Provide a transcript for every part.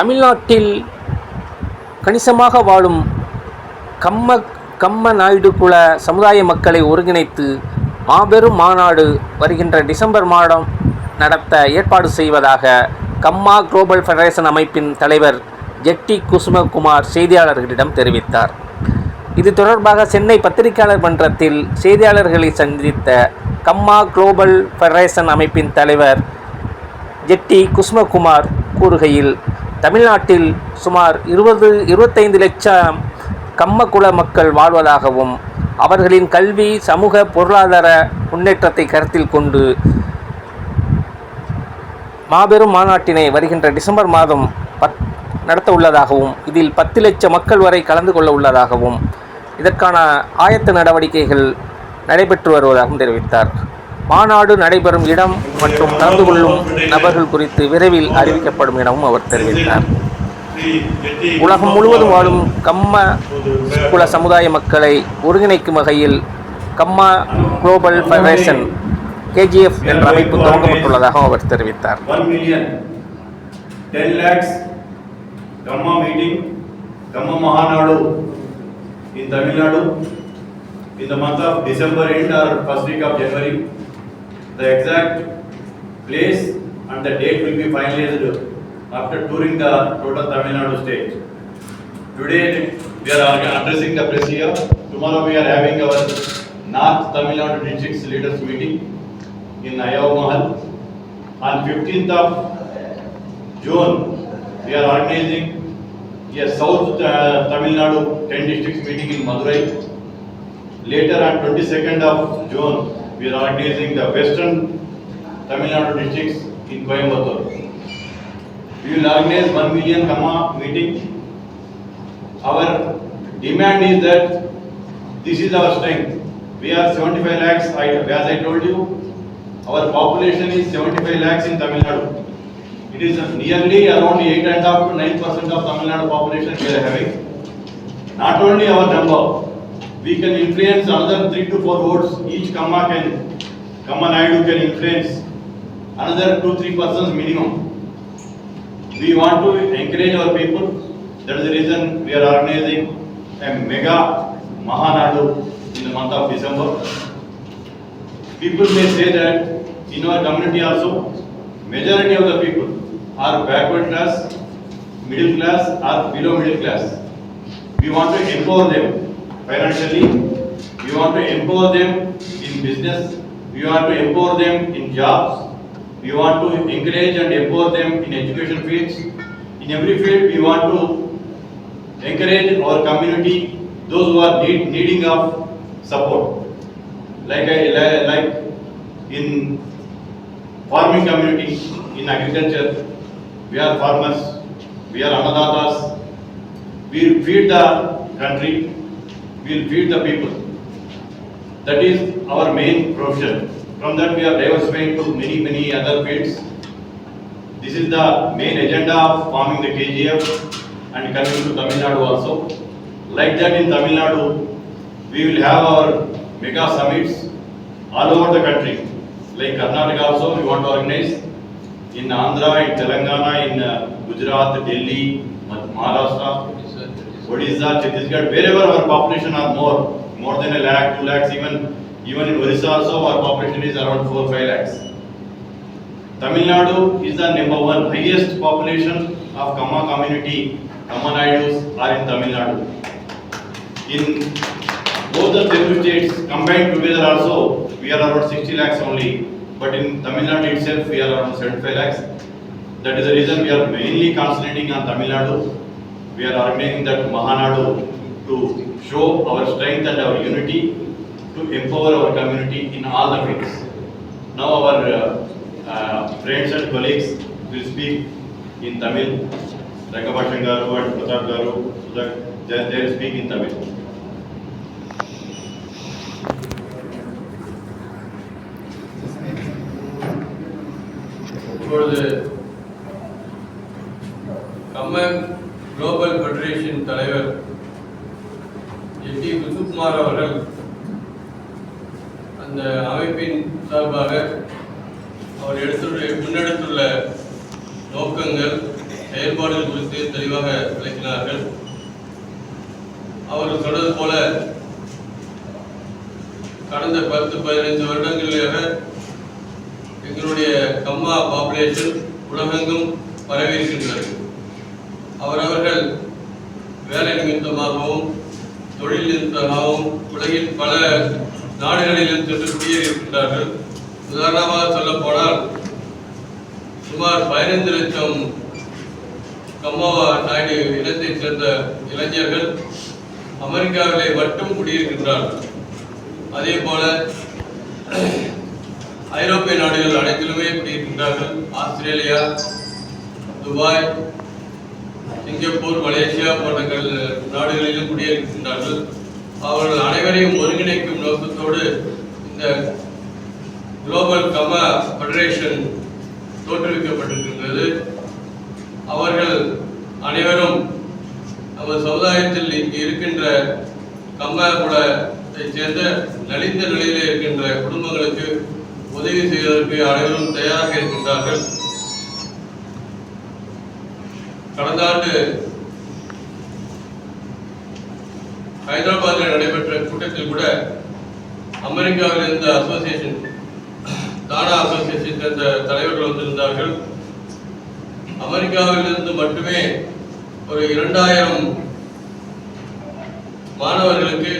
தமிழ்நாட்டில் கணிசமாக வாழும் கம்ம கம்ம நாயுடு குல சமுதாய மக்களை ஒருங்கிணைத்து மாபெரும் மாநாடு வருகின்ற டிசம்பர் மாதம் நடத்த ஏற்பாடு செய்வதாக கம்மா குளோபல் ஃபெடரேஷன் அமைப்பின் தலைவர் ஜெட்டி குசுமகுமார் செய்தியாளர்களிடம் தெரிவித்தார். இது தொடர்பாக சென்னை பத்திரிகையாளர் மன்றத்தில் செய்தியாளர்களை சந்தித்த கம்மா குளோபல் ஃபெடரேஷன் அமைப்பின் தலைவர் ஜெட்டி குசுமகுமார் கூறுகையில் தமிழ்நாட்டில் சுமார் இருபது இருபத்தைந்து லட்சம் கம்மக்குல மக்கள் வாழ்வதாகவும் அவர்களின் கல்வி சமூக பொருளாதார முன்னேற்றத்தை கருத்தில் கொண்டு மாபெரும் மாநாட்டினை வருகின்ற டிசம்பர் மாதம் பத் நடத்த உள்ளதாகவும் இதில் பத்து லட்சம் மக்கள் வரை கலந்து கொள்ள உள்ளதாகவும் இதற்கான ஆயத்த நடவடிக்கைகள் நடைபெற்று வருவதாகவும் தெரிவித்தார். மாநாடு நடைபெறும் இடம் மற்றும் கலந்து கொள்ளும் நபர்கள் குறித்து விரைவில் அறிவிக்கப்படும் எனவும் அவர் தெரிவித்தார் உலகம் முழுவதும் வாழும் கம்ம குல சமுதாய மக்களை ஒருங்கிணைக்கும் வகையில் கம்மா குளோபல் ஃபெடரேஷன் கேஜிஎஃப் என்ற அமைப்பு துவங்கப்பட்டுள்ளதாக அவர் தெரிவித்தார் 1 million, 10 lakhs, Gamma meeting, in the month of December end or first week of January. The exact place and the date will be finalized after touring the total Tamil Nadu state. Today, we are addressing the press here. Tomorrow, we are having our North Tamil Nadu districts leaders meeting in Ayav Mahal. On fifteenth of June, we are organizing a South uh, Tamil Nadu ten districts meeting in Madurai. Later on twenty-second of June, we are organizing the Western Tamil Nadu districts in Coimbatore. We will organize one million Kama meeting. Our demand is that this is our strength. We are seventy-five lakhs, I, as I told you, our population is seventy-five lakhs in Tamil Nadu. It is nearly around eight and a half to nine percent of Tamil Nadu population we are having. Not only our number, we can influence another three to four votes, each Kamma can, Kamma Naidu can influence another two, three persons minimum. We want to encourage our people, that is the reason we are organizing a mega Mahanadu in the month of December. People may say that in our community also, majority of the people are backward class, middle class or below middle class. We want to empower them financially, we want to empower them in business, we want to empower them in jobs, we want to encourage and empower them in education fields. In every field, we want to encourage our community, those who are need, needing of support. Like I, like in farming community, in agriculture, we are farmers, we are annadatas. We feed the country, will feed the people. That is our main profession. From that, we are diversifying to many, many other fields. This is the main agenda of forming the KGF and coming to Tamil Nadu also. Like that in Tamil Nadu, we will have our mega summits all over the country. Like Karnataka also, we want to organize in Andhra, in Telangana, in uh, Gujarat, Delhi, Maharashtra, Odisha, Chhattisgarh, wherever our population are more, more than a lakh, two lakhs, even, even in Odisha also, our population is around four, five lakhs. Tamil Nadu is the number one highest population of Kamma community, Kamma Naidus are in Tamil Nadu. In both the Telugu states combined together also, we are around sixty lakhs only, but in Tamil Nadu itself, we are around seventy-five lakhs. That is the reason we are mainly concentrating on Tamil Nadu we are organizing that Mahanadu to show our strength and our unity, to empower our community in all the ways. Now our uh, uh, friends and colleagues will speak in Tamil. Rangabhashan Garu and Pratap Garu, they, they speak in Tamil. For the Kumar அவர்கள் அந்த அமைப்பின் சார்பாக அவர் எடுத்துள்ள முன்னெடுத்துள்ள நோக்கங்கள் செயல்பாடுகள் குறித்து தெளிவாக விளக்கினார்கள். அவர் சொன்னது போல கடந்த பத்து பதினைந்து வருடங்களாக எங்களுடைய கம்மா பாப்புலேஷன் உலகெங்கும் பரவி அவரவர்கள் வேலை நிமித்தமாகவும் தொழில் உலகின் பல நாடுகளிலும் சென்று குடியேறியிருக்கின்றார்கள். உதாரணமாக சொல்ல போனால் சுமார் பதினைந்து லட்சம் கம்மாவா நாயுடு இனத்தைச் சேர்ந்த இளைஞர்கள் அமெரிக்காவிலே மட்டும் குடியிருக்கின்றார்கள். அதே போல ஐரோப்பிய நாடுகள் அனைத்திலுமே குடியிருக்கின்றார்கள். ஆஸ்திரேலியா துபாய் சிங்கப்பூர் மலேசியா போன்ற நாடுகளிலும் குடியேறுகின்றார்கள் அவர்கள் அனைவரையும் ஒருங்கிணைக்கும் நோக்கத்தோடு இந்த குளோபல் கம ஃபெடரேஷன் தோற்றுவிக்கப்பட்டிருக்கின்றது. அவர்கள் அனைவரும் நமது சமுதாயத்தில் இங்கு இருக்கின்ற கம்மாகுளத்தை சேர்ந்த நலிந்த நிலையில் இருக்கின்ற குடும்பங்களுக்கு உதவி செய்வதற்கு அனைவரும் தயாராக இருக்கின்றார்கள். கடந்த ஆண்டு ஹைதராபாத்தில் நடைபெற்ற கூட்டத்தில் கூட அமெரிக்காவில் இருந்த அசோசியேஷன் தானா அசோசியேஷன் சேர்ந்த தலைவர்கள் வந்திருந்தார்கள். அமெரிக்காவிலிருந்து மட்டுமே ஒரு இரண்டாயிரம் மாணவர்களுக்கு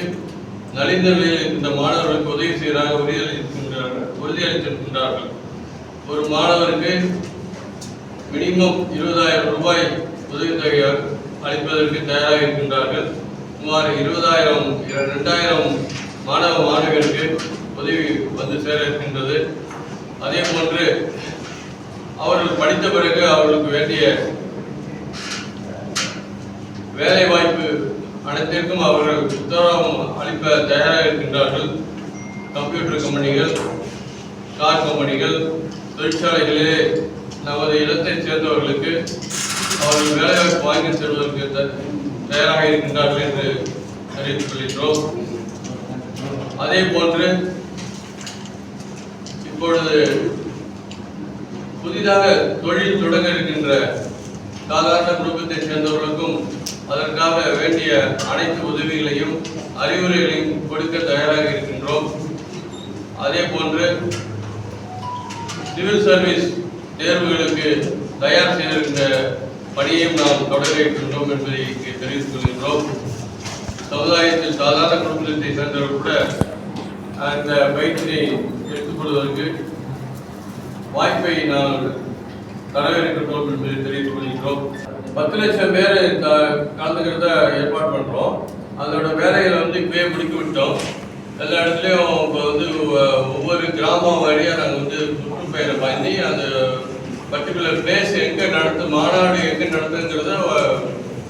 நலிந்த நிலையில் இருக்கின்ற மாணவர்களுக்கு உதவி செய்கிறார்கள் உறுதியளித்திருக்கின்றார்கள் உறுதியளித்திருக்கின்றார்கள். ஒரு மாணவருக்கு மினிமம் இருபதாயிரம் ரூபாய் உதவித்தொகை அளிப்பதற்கு தயாராக இருக்கின்றார்கள் சுமார் இருபதாயிரம் ரெண்டாயிரம் மாணவ மாணவியருக்கு உதவி வந்து சேர இருக்கின்றது அதே போன்று அவர்கள் படித்த பிறகு அவர்களுக்கு வேண்டிய வேலை வாய்ப்பு அனைத்திற்கும் அவர்கள் உத்தரவாதம் அளிப்ப தயாராக இருக்கின்றார்கள் கம்ப்யூட்டர் கம்பெனிகள் கார் கம்பெனிகள் தொழிற்சாலைகளிலே நமது இடத்தை சேர்ந்தவர்களுக்கு அவர்கள் வேலைவாய்ப்பு வாங்கி செல்வதற்கு தயாராக இருக்கின்றார்கள் என்று அறிவித்துக் கொள்கின்றோம். அதே போன்று இப்பொழுது புதிதாக தொழில் தொடங்க இருக்கின்ற சாதாரண குடும்பத்தைச் சேர்ந்தவர்களுக்கும் அதற்காக வேண்டிய அனைத்து உதவிகளையும் அறிவுரைகளையும் கொடுக்க தயாராக இருக்கின்றோம். அதே போன்று சிவில் சர்வீஸ் தேர்வுகளுக்கு தயார் செய்திருக்கின்ற பணியையும் நாம் தொடர்கின்றோம் என்பதை இங்கே தெரிவித்துக் கொள்கின்றோம். சமுதாயத்தில் சாதாரண குடும்பத்தை சேர்ந்தவர்கள் கூட அந்த பயிற்சியை எடுத்துக்கொள்வதற்கு வாய்ப்பை நாம் தரவிருக்கின்றோம் என்பதை தெரிவித்துக் கொள்கின்றோம். பத்து லட்சம் பேர் கலந்துக்கிறத ஏற்பாடு பண்ணுறோம் அதோட வேலைகளை வந்து இப்பயே முடிக்க விட்டோம். எல்லா இடத்துலையும் இப்போ வந்து ஒவ்வொரு கிராமம் வழியாக நாங்கள் வந்து சுற்றுப்பயணை பண்ணி அந்த பர்டிகுலர் பிளேஸ் எங்கே நடத்து மாநாடு எங்கே நடத்துங்கிறத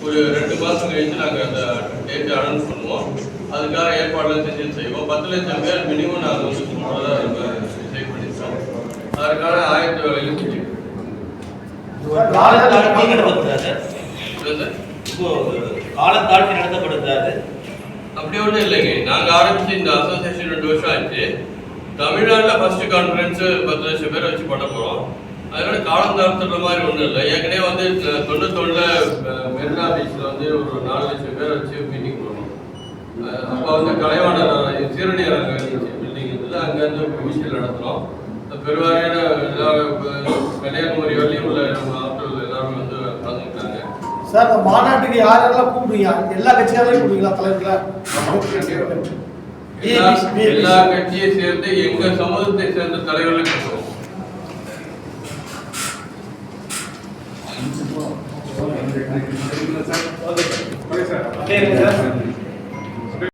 ஒரு ரெண்டு மாதம் கழிச்சு நாங்கள் அந்த டேட்டை அனௌன்ஸ் பண்ணுவோம். அதுக்காக ஏற்பாடுலாம் செஞ்சு செய்வோம். பத்து லட்சம் பேர் மினிமம் நாங்கள் வந்து கூப்பிடுறதா டிசைட் பண்ணியிருக்கோம் அதற்கான ஆயத்த காலத்தாழ்த்தி காலத்தாழ்த்தி நடத்தப்படுகிறாரு அப்படி ஒன்றும் இல்லைங்க. நாங்கள் ஆரம்பிச்சு இந்த அசோசியேஷன் ரெண்டு வருஷம் ஆச்சு. தமிழ்நாட்டில் ஃபர்ஸ்ட் கான்ஃபரன்ஸ் பத்து லட்சம் பேர் வச்சு பண்ண போகிறோம் அதனால காலம் தாழ்த்துற மாதிரி ஒன்றும் இல்லை. ஏற்கனவே வந்து தொண்ணூத்தொன்னில் மெரினா பீச்சில் வந்து ஒரு நாலு லட்சம் பேர் வச்சு மீட்டிங் பண்ணோம் அப்போ வந்து கலைவாணர் சீரணி பில்டிங் இருந்தது அங்கேருந்து விஷயம் நடத்துகிறோம் பெருவாரியான எல்லா கன்னியாகுமரி வரையும் உள்ள நம்ம ஆட்கள் எல்லாரும் வந்து கலந்துக்கிட்டாங்க. சார் இந்த மாநாட்டுக்கு யாரெல்லாம் கூப்பிடுறீங்க? எல்லா கட்சியாரையும் தலைவர்கள? எல்லா எல்லா கட்சியை சேர்ந்து எங்க சமூகத்தை சேர்ந்த தலைவர்களை கூப்பிடுவோம். ます。